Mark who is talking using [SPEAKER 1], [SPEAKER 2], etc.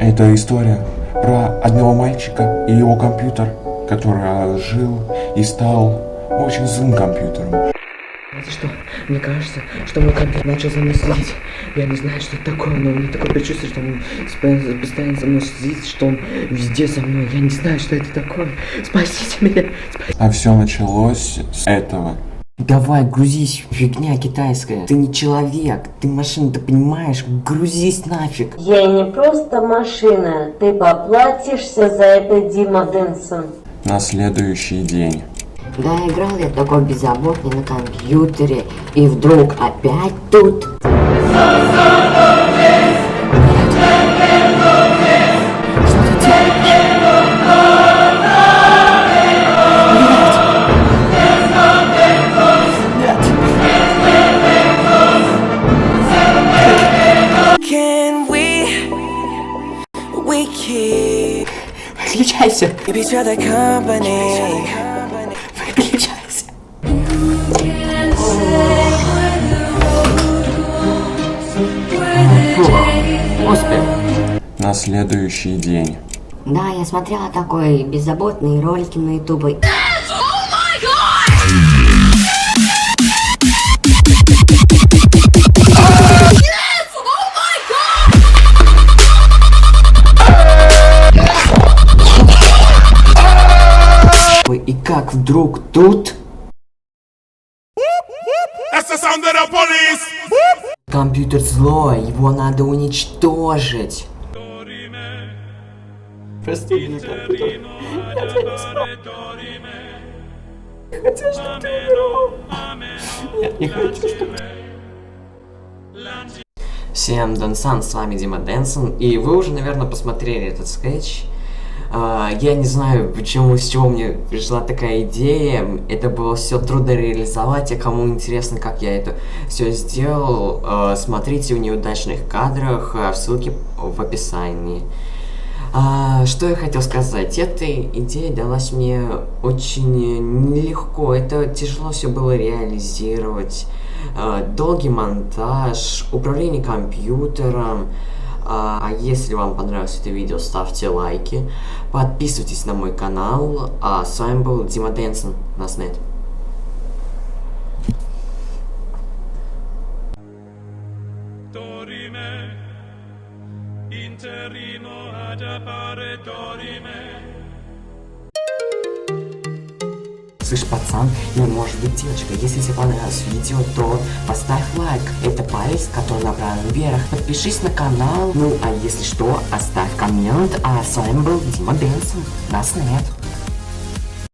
[SPEAKER 1] Это история про одного мальчика и его компьютер, который жил и стал очень злым компьютером.
[SPEAKER 2] Знаете что? Мне кажется, что мой компьютер начал за мной следить. Я не знаю, что это такое, но у меня такое предчувствие, что он постоянно, за мной следит, что он везде со мной. Я не знаю, что это такое. Спасите меня. Спасите.
[SPEAKER 1] А все началось с этого.
[SPEAKER 3] Давай, грузись, фигня китайская. Ты не человек, ты машина, ты понимаешь? Грузись нафиг.
[SPEAKER 4] Я не просто машина, ты поплатишься за это, Дима Дэнсон.
[SPEAKER 1] На следующий день.
[SPEAKER 3] Да, играл я такой беззаботный на компьютере, и вдруг опять тут...
[SPEAKER 5] Can we, we keep
[SPEAKER 3] Выключайся,
[SPEAKER 5] each other company?
[SPEAKER 3] выключайся.
[SPEAKER 1] На следующий день.
[SPEAKER 3] Да, я смотрела такой беззаботные ролики на ютубе. И как вдруг тут компьютер злой, его надо уничтожить. Прости меня, компьютер. Я тебя не спрашиваю. Хотел, чтобы ты умирал. Я не хочу, чтобы ты... Всем Дэнсан, с вами Дима Дэнсон, и вы уже, наверное, посмотрели этот скетч. А, я не знаю, почему, с чего мне пришла такая идея. Это было все трудно реализовать, а кому интересно, как я это все сделал, а, смотрите в неудачных кадрах, а, в ссылке в описании. Что я хотел сказать? Эта идея далась мне очень нелегко. Это тяжело все было реализовать. А, долгий монтаж, управление компьютером. А а если вам понравилось это видео, ставьте лайки, подписывайтесь на мой канал. А с вами был Дима Дэнсон на снет.
[SPEAKER 6] Dorime, interino ad appare dorime.
[SPEAKER 3] Слышь, пацан, ну может быть девочка, если тебе понравилось видео, то поставь лайк. Это палец, который направлен вверх. Подпишись на канал. Ну, а если что, оставь коммент. А с вами был Дима Бенсон. Нас нет.